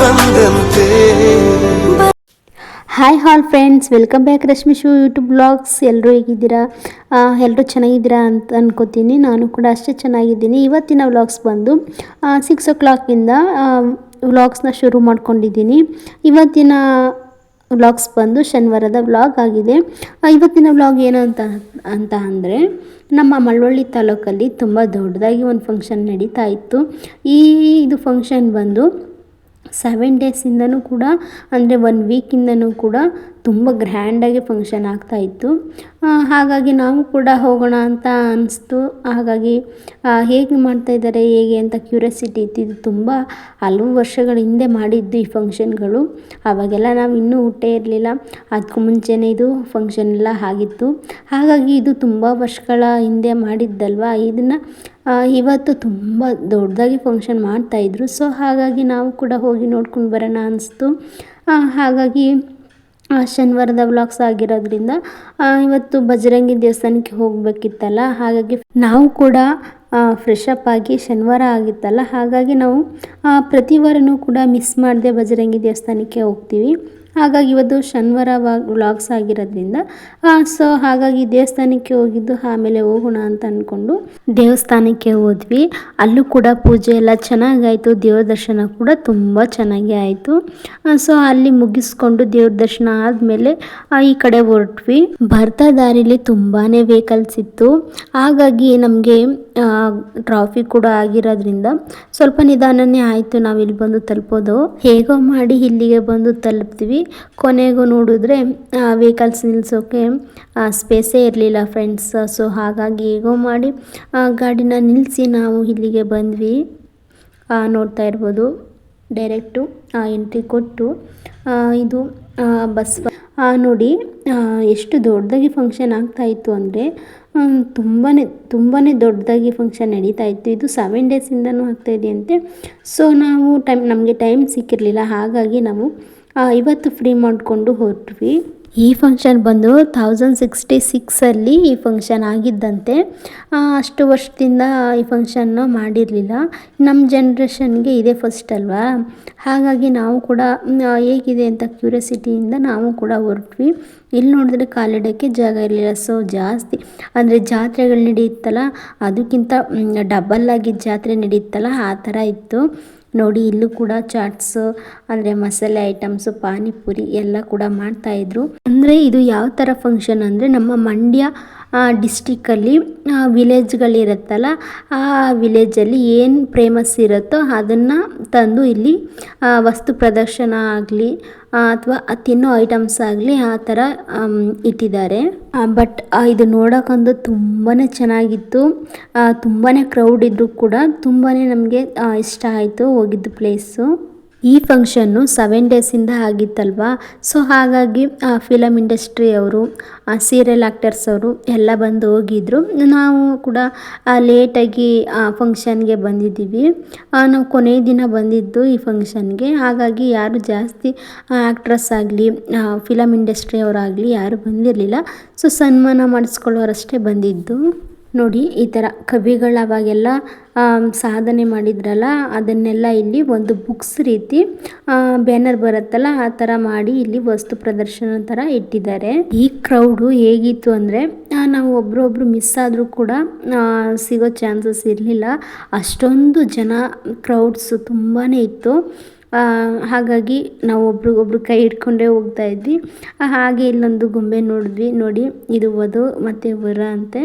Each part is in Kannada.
ಬಂದಂತೆ. Hi all friends welcome back Rashmi shoe YouTube blogs ಎಲ್ಲರೂ ಹೇಗಿದ್ದೀರಾ? ಎಲ್ಲರೂ ಚೆನ್ನಾಗಿದ್ದೀರಾ ಅಂತ ಅನ್ಕೋತೀನಿ. ನಾನು ಕೂಡ ಅಷ್ಟೇ ಚೆನ್ನಾಗಿದ್ದೀನಿ. ಇವತ್ತಿನ ವ್ಲಾಗ್ಸ್ ಬಂದು ಸಿಕ್ಸ್ ಓ ಕ್ಲಾಕಿಂದ ವ್ಲಾಗ್ಸ್ನ ಶುರು ಮಾಡ್ಕೊಂಡಿದ್ದೀನಿ. ಇವತ್ತಿನ ವ್ಲಾಗ್ಸ್ ಬಂದು ಶನಿವಾರದ ವ್ಲಾಗ್ ಆಗಿದೆ. ಇವತ್ತಿನ ವ್ಲಾಗ್ ಏನು ಅಂತ ಅಂತ ಅಂದರೆ, ನಮ್ಮ ಮಳವಳ್ಳಿ ತಾಲೂಕಲ್ಲಿ ತುಂಬ ದೊಡ್ಡದಾಗಿ ಒಂದು ಫಂಕ್ಷನ್ ನಡೀತಾ ಇತ್ತು. ಈ, ಇದು ಫಂಕ್ಷನ್ ಬಂದು ಸೆವೆನ್ ಡೇಸಿಂದನೂ ಕೂಡ ಅಂದರೆ ಒನ್ ವೀಕಿಂದನೂ ಕೂಡ ತುಂಬ ಗ್ರ್ಯಾಂಡಾಗಿ ಫಂಕ್ಷನ್ ಆಗ್ತಾ ಇತ್ತು. ಹಾಗಾಗಿ ನಾವು ಕೂಡ ಹೋಗೋಣ ಅಂತ ಅನಿಸ್ತು. ಹಾಗಾಗಿ ಹೇಗೆ ಮಾಡ್ತಾ ಇದ್ದಾರೆ, ಹೇಗೆ ಅಂತ ಕ್ಯೂರಿಯಾಸಿಟಿ ಇತ್ತು ಇದು ತುಂಬ ಹಲವು ವರ್ಷಗಳ ಹಿಂದೆ ಮಾಡಿದ್ದು ಈ ಫಂಕ್ಷನ್ಗಳು. ಆವಾಗೆಲ್ಲ ನಾವು ಇನ್ನೂ ಹುಟ್ಟೇ ಇರಲಿಲ್ಲ. ಅದಕ್ಕೂ ಮುಂಚೆನೇ ಇದು ಫಂಕ್ಷನ್ ಎಲ್ಲ ಆಗಿತ್ತು. ಹಾಗಾಗಿ ಇದು ತುಂಬ ವರ್ಷಗಳ ಹಿಂದೆ ಮಾಡಿದ್ದಲ್ವ? ಇದನ್ನು ಇವತ್ತು ತುಂಬ ದೊಡ್ಡದಾಗಿ ಫಂಕ್ಷನ್ ಮಾಡ್ತಾಯಿದ್ರು ಸೊ, ಹಾಗಾಗಿ ನಾವು ಕೂಡ ಹೋಗಿ ನೋಡ್ಕೊಂಡು ಬರೋಣ ಅನಿಸ್ತು. ಹಾಗಾಗಿ ಶನಿವಾರದ ವ್ಲಾಗ್ಸ್ ಆಗಿರೋದ್ರಿಂದ ಇವತ್ತು ಬಜರಂಗಿ ದೇವಸ್ಥಾನಕ್ಕೆ ಹೋಗಬೇಕಿತ್ತಲ್ಲ, ಹಾಗಾಗಿ ನಾವು ಕೂಡ ಫ್ರೆಶ್ ಆಗಿ ಶನಿವಾರ ಆಗಿತ್ತಲ್ಲ, ಹಾಗಾಗಿ ನಾವು ಪ್ರತಿವಾರನೂ ಪ್ರತಿ ವಾರನೂ ಕೂಡ ಮಿಸ್ ಮಾಡದೆ ಬಜರಂಗಿ ದೇವಸ್ಥಾನಕ್ಕೆ ಹೋಗ್ತೀವಿ. ಹಾಗಾಗಿ ಇವತ್ತು ಶನಿವಾರ ವ್ಲಾಗ್ಸ್ ಆಗಿರೋದ್ರಿಂದ ಸೊ ಹಾಗಾಗಿ ದೇವಸ್ಥಾನಕ್ಕೆ ಹೋಗಿದ್ದು, ಆಮೇಲೆ ಹೋಗೋಣ ಅಂತ ಅಂದ್ಕೊಂಡು ದೇವಸ್ಥಾನಕ್ಕೆ ಹೋದ್ವಿ. ಅಲ್ಲೂ ಕೂಡ ಪೂಜೆ ಎಲ್ಲ ಚೆನ್ನಾಗಾಯಿತು, ದೇವ್ರ ದರ್ಶನ ಕೂಡ ತುಂಬ ಚೆನ್ನಾಗಿ ಆಯಿತು. ಸೊ ಅಲ್ಲಿ ಮುಗಿಸ್ಕೊಂಡು ದೇವ್ರ ದರ್ಶನ ಆದಮೇಲೆ ಈ ಕಡೆ ಹೊರಟ್ವಿ. ಬರ್ತಾ ದಾರಿಲಿ ತುಂಬಾ ವೆಹಿಕಲ್ಸ್ ಇತ್ತು. ಹಾಗಾಗಿ ನಮಗೆ ಟ್ರಾಫಿಕ್ ಕೂಡ ಆಗಿರೋದ್ರಿಂದ ಸ್ವಲ್ಪ ನಿಧಾನನೇ ಆಯಿತು ನಾವು ಇಲ್ಲಿ ಬಂದು ತಲುಪೋದು. ಹೇಗೋ ಮಾಡಿ ಇಲ್ಲಿಗೆ ಬಂದು ತಲುಪ್ತೀವಿ. ಕೊನೆಗೂ ನೋಡಿದ್ರೆ ವೆಹಿಕಲ್ಸ್ ನಿಲ್ಲಿಸೋಕ್ಕೆ ಸ್ಪೇಸೇ ಇರಲಿಲ್ಲ ಫ್ರೆಂಡ್ಸ್ ಸೊ ಹಾಗಾಗಿ ಹೇಗೋ ಮಾಡಿ ಆ, ಗಾಡಿನ ನಿಲ್ಲಿಸಿ ನಾವು ಇಲ್ಲಿಗೆ ಬಂದ್ವಿ. ನೋಡ್ತಾ ಇರ್ಬೋದು. ಡೈರೆಕ್ಟು ಎಂಟ್ರಿ ಕೊಟ್ಟು ಇದು ಬಸ್ ನೋಡಿ ಎಷ್ಟು ದೊಡ್ಡದಾಗಿ ಫಂಕ್ಷನ್ ಆಗ್ತಾ ಇತ್ತು ಅಂದರೆ ತುಂಬಾ ತುಂಬಾ ದೊಡ್ಡದಾಗಿ ಫಂಕ್ಷನ್ ನಡೀತಾ ಇತ್ತು. ಇದು ಸೆವೆನ್ ಡೇಸಿಂದನೂ ಆಗ್ತಾಯಿದೆಯಂತೆ ಸೊ ನಾವು ಟೈಮ್ ನಮಗೆ ಟೈಮ್ ಸಿಕ್ಕಿರಲಿಲ್ಲ. ಹಾಗಾಗಿ ನಾವು ಇವತ್ತು ಫ್ರೀ ಮಾಡಿಕೊಂಡು ಹೊರಟ್ವಿ ಈ ಫಂಕ್ಷನ್ ಬಂದು ಥೌಸಂಡ್ ಸಿಕ್ಸ್ಟಿ ಸಿಕ್ಸಲ್ಲಿ ಈ ಫಂಕ್ಷನ್ ಆಗಿದ್ದಂತೆ. ಅಷ್ಟು ವರ್ಷದಿಂದ ಈ ಫಂಕ್ಷನ್ನ ಮಾಡಿರಲಿಲ್ಲ. ನಮ್ಮ ಜನ್ರೇಷನ್ಗೆ ಇದೇ ಫಸ್ಟ್ ಅಲ್ವಾ? ಹಾಗಾಗಿ ನಾವು ಕೂಡ ಹೇಗಿದೆ ಅಂತ ಕ್ಯೂರಿಯಾಸಿಟಿಯಿಂದ ನಾವು ಕೂಡ ಹೊರಟ್ವಿ. ಇಲ್ಲಿ ನೋಡಿದ್ರೆ ಕಾಲಿಡೋಕ್ಕೆ ಜಾಗ ಇರಲಿಲ್ಲ. ಸೊ ಜಾಸ್ತಿ, ಅಂದರೆ ಜಾತ್ರೆಗಳು ನಡೆಯುತ್ತಲ್ಲ ಅದಕ್ಕಿಂತ ಡಬಲ್ ಆಗಿ ಜಾತ್ರೆ ನಡೆಯುತ್ತಲ್ಲ ಆ ಥರ ಇತ್ತು. ನೋಡಿ, ಇಲ್ಲೂ ಕೂಡ ಚಾಟ್ಸ್, ಅಂದ್ರೆ ಮಸಾಲೆ ಐಟಮ್ಸ್, ಪಾನಿಪುರಿ ಎಲ್ಲ ಕೂಡ ಮಾಡ್ತಾ ಇದ್ರು. ಅಂದ್ರೆ ಇದು ಯಾವ ತರ ಫಂಕ್ಷನ್ ಅಂದ್ರೆ ನಮ್ಮ ಮಂಡ್ಯ ಡಿಸ್ಟಿಕ್ಕಲ್ಲಿ ವಿಲೇಜ್ಗಳಿರುತ್ತಲ್ಲ ಆ ವಿಲೇಜಲ್ಲಿ ಏನು ಫೇಮಸ್ ಇರುತ್ತೋ ಅದನ್ನು ತಂದು ಇಲ್ಲಿ ವಸ್ತು ಪ್ರದರ್ಶನ ಆಗಲಿ ಅಥವಾ ತಿನ್ನೋ ಐಟಮ್ಸ್ ಆಗಲಿ ಆ ಥರ ಇಟ್ಟಿದ್ದಾರೆ. ಬಟ್ ಇದು ನೋಡೋಕ್ಕಂದು ತುಂಬಾ ಚೆನ್ನಾಗಿತ್ತು. ತುಂಬಾ ಕ್ರೌಡ್ ಇದ್ದರೂ ಕೂಡ ತುಂಬಾ ನಮಗೆ ಇಷ್ಟ ಆಯಿತು ಹೋಗಿದ್ದು ಪ್ಲೇಸು ಈ ಫಂಕ್ಷನ್ನು ಸೆವೆನ್ ಡೇಸಿಂದ ಆಗಿತ್ತಲ್ವ? ಸೊ ಹಾಗಾಗಿ ಫಿಲಮ್ ಇಂಡಸ್ಟ್ರಿ ಅವರು ಸೀರಿಯಲ್ ಆ್ಯಕ್ಟರ್ಸ್ ಅವರು ಎಲ್ಲ ಬಂದು ಹೋಗಿದ್ರು. ನಾವು ಕೂಡ ಲೇಟಾಗಿ ಫಂಕ್ಷನ್ಗೆ ಬಂದಿದ್ದೀವಿ. ನಾವು ಕೊನೆಯ ದಿನ ಬಂದಿದ್ದು ಈ ಫಂಕ್ಷನ್ಗೆ ಹಾಗಾಗಿ, ಯಾರು ಜಾಸ್ತಿ ಆ್ಯಕ್ಟ್ರಸ್ ಆಗಲಿ ಫಿಲಮ್ ಇಂಡಸ್ಟ್ರಿಯವರಾಗಲಿ ಯಾರು ಬಂದಿರಲಿಲ್ಲ. ಸೊ ಸನ್ಮಾನ ಮಾಡಿಸ್ಕೊಳ್ಳೋರಷ್ಟೇ ಬಂದಿದ್ದು. ನೋಡಿ ಈ ಥರ ಕವಿಗಳು ಅವಾಗೆಲ್ಲ ಸಾಧನೆ ಮಾಡಿದ್ರಲ್ಲ, ಅದನ್ನೆಲ್ಲ ಇಲ್ಲಿ ಒಂದು ಬುಕ್ಸ್ ರೀತಿ ಬ್ಯಾನರ್ ಬರುತ್ತಲ್ಲ, ಆ ಥರ ಮಾಡಿ ಇಲ್ಲಿ ವಸ್ತು ಪ್ರದರ್ಶನ ಥರ ಇಟ್ಟಿದ್ದಾರೆ. ಈ ಕ್ರೌಡು ಹೇಗಿತ್ತು ಅಂದರೆ ನಾವು ಒಬ್ರೊಬ್ರು ಮಿಸ್ ಆದರೂ ಕೂಡ ಸಿಗೋ ಚಾನ್ಸಸ್ ಇರಲಿಲ್ಲ. ಅಷ್ಟೊಂದು ಜನ ಕ್ರೌಡ್ಸು ತುಂಬಾ ಇತ್ತು. ಹಾಗಾಗಿ ನಾವು ಒಬ್ರಿಗೊಬ್ರು ಕೈ ಹಿಡ್ಕೊಂಡೇ ಹೋಗ್ತಾ ಇದ್ವಿ. ಹಾಗೆ ಇಲ್ಲೊಂದು ಗೊಂಬೆ ನೋಡಿದ್ವಿ. ನೋಡಿ, ಇದು ವಧು ಮತ್ತು ವರ ಅಂತೆ.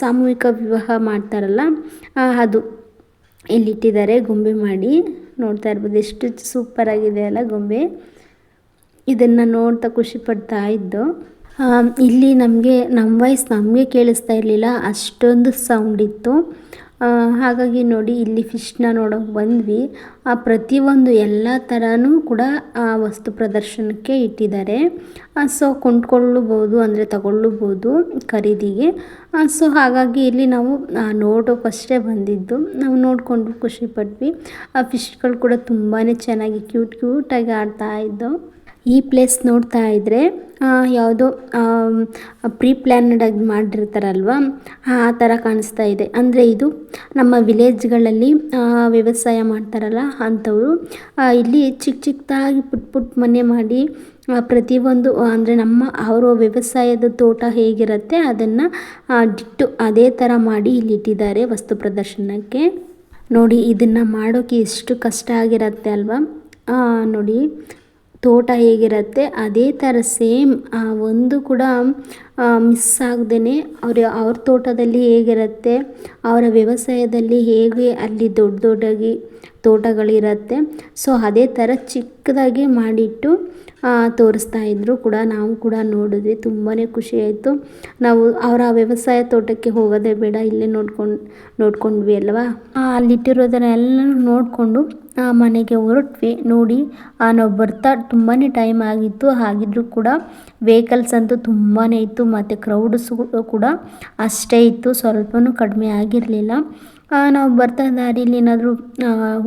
ಸಾಮೂಹಿಕ ವಿವಾಹ ಮಾಡ್ತಾರಲ್ಲ ಅದು ಇಲ್ಲಿಟ್ಟಿದ್ದಾರೆ. ಗೊಂಬೆ ಮಾಡಿ ನೋಡ್ತಾ ಇರ್ಬೋದು. ಎಷ್ಟು ಸೂಪರಾಗಿದೆ ಅಲ್ಲ ಗೊಂಬೆ. ಇದನ್ನು ನೋಡ್ತಾ ಖುಷಿ ಪಡ್ತಾ ಇದ್ದು ಇಲ್ಲಿ ನಮಗೆ, ನಮ್ಮ ವಾಯ್ಸ್ ನಮಗೆ ಕೇಳಿಸ್ತಾ ಇರಲಿಲ್ಲ. ಅಷ್ಟೊಂದು ಸೌಂಡ್ ಇತ್ತು. ಹಾಗಾಗಿ ನೋಡಿ, ಇಲ್ಲಿ ಫಿಶ್ನ ನೋಡೋಕೆ ಬಂದ್ವಿ. ಆ, ಪ್ರತಿಯೊಂದು ಎಲ್ಲ ಥರನೂ ಕೂಡ ಆ ವಸ್ತು ಪ್ರದರ್ಶನಕ್ಕೆ ಇಟ್ಟಿದ್ದಾರೆ. ಸೊ ಕೊಂಡ್ಕೊಳ್ಳಬಹುದು, ಅಂದರೆ ತಗೊಳ್ಳಬಹುದು ಖರೀದಿಗೆ. ಸೊ ಹಾಗಾಗಿ ಇಲ್ಲಿ ನಾವು ನೋಡೋಕ್ಕಷ್ಟೇ ಬಂದಿದ್ದು. ನಾವು ನೋಡಿಕೊಂಡು ಖುಷಿಪಟ್ವಿ ಆ ಫಿಶ್ಗಳು ಕೂಡ ತುಂಬಾ ಚೆನ್ನಾಗಿ ಕ್ಯೂಟ್ ಕ್ಯೂಟಾಗಿ ಆಡ್ತಾ ಇದ್ದವು. ಈ ಪ್ಲೇಸ್ ನೋಡ್ತಾ ಇದ್ದರೆ ಯಾವುದೋ ಪ್ರೀ ಪ್ಲ್ಯಾನ್ಡ್ ಆಗಿ ಮಾಡಿರ್ತಾರಲ್ವ, ಆ ಥರ ಕಾಣಿಸ್ತಾ ಇದೆ. ಅಂದರೆ ಇದು ನಮ್ಮ ವಿಲೇಜ್ಗಳಲ್ಲಿ ವ್ಯವಸಾಯ ಮಾಡ್ತಾರಲ್ಲ ಅಂಥವ್ರು ಇಲ್ಲಿ ಚಿಕ್ಕ ಚಿಕ್ಕದಾಗಿ ಪುಟ್ ಪುಟ್ ಮನೆ ಮಾಡಿ ಪ್ರತಿಯೊಂದು, ಅಂದರೆ ನಮ್ಮ, ಅವರ ವ್ಯವಸಾಯದ ತೋಟ ಹೇಗಿರುತ್ತೆ ಅದನ್ನು ಡಿಟ್ಟು ಅದೇ ಥರ ಮಾಡಿ ಇಲ್ಲಿ ಇಟ್ಟಿದ್ದಾರೆ ವಸ್ತು ಪ್ರದರ್ಶನಕ್ಕೆ. ನೋಡಿ, ಇದನ್ನು ಮಾಡೋಕ್ಕೆ ಎಷ್ಟು ಕಷ್ಟ ಆಗಿರುತ್ತೆ ಅಲ್ವಾ? ನೋಡಿ ತೋಟ ಹೇಗಿರುತ್ತೆ, ಅದೇ ಥರ ಸೇಮ್, ಆ ಒಂದು ಕೂಡ ಮಿಸ್ ಆಗದೇ ಅವ್ರ ಅವ್ರ ತೋಟದಲ್ಲಿ ಹೇಗಿರುತ್ತೆ, ಅವರ ವ್ಯವಸಾಯದಲ್ಲಿ ಹೇಗೆ ಅಲ್ಲಿ ದೊಡ್ಡ ದೊಡ್ಡದಾಗಿ ತೋಟಗಳಿರುತ್ತೆ, ಸೊ ಅದೇ ಥರ ಚಿಕ್ಕದಾಗಿ ಮಾಡಿಟ್ಟು ತೋರಿಸ್ತಾ ಇದ್ದರು ಕೂಡ, ನಾವು ಕೂಡ ನೋಡಿದ್ವಿ ತುಂಬಾ ಖುಷಿಯಾಯಿತು ನಾವು ಅವರ ವ್ಯವಸಾಯ ತೋಟಕ್ಕೆ ಹೋಗೋದೇ ಬೇಡ, ಇಲ್ಲೇ ನೋಡ್ಕೊಂಡು, ನೋಡ್ಕೊಂಡ್ವಿ ಅಲ್ವಾ? ಅಲ್ಲಿಟ್ಟಿರೋದನ್ನೆಲ್ಲ ನೋಡಿಕೊಂಡು ಮನೆಗೆ ಹೊರಟ್ವಿ. ನೋಡಿ ಆ, ನಾವು ಬರ್ತಾ ತುಂಬಾ ಟೈಮ್ ಆಗಿತ್ತು. ಹಾಗಿದ್ರೂ ಕೂಡ ವೆಹಿಕಲ್ಸ್ ಅಂತೂ ತುಂಬಾ ಇತ್ತು. ಮತ್ತು ಕ್ರೌಡ್ಸ್ ಕೂಡ ಅಷ್ಟೇ ಇತ್ತು. ಸ್ವಲ್ಪನೂ ಕಡಿಮೆ ಆಗಿರಲಿಲ್ಲ. ನಾವು ಬರ್ತಾ ದಾರಿಲಿ ಏನಾದರೂ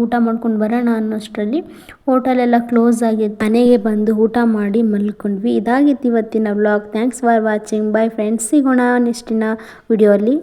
ಊಟ ಮಾಡ್ಕೊಂಡು ಬರೋಣ ಅನ್ನೋಷ್ಟರಲ್ಲಿ ಹೋಟೆಲೆಲ್ಲ ಕ್ಲೋಸ್ ಆಗಿತ್ತು. ಮನೆಗೆ ಬಂದು ಊಟ ಮಾಡಿ ಮಲ್ಕೊಂಡ್ವಿ. ಇದಾಗಿತ್ತು ಇವತ್ತಿನ vlog thanks for watching bye friends ಸಿಗೋಣ ನೆಕ್ಸ್ಟಿನ ವಿಡಿಯೋ ಅಲ್ಲಿ.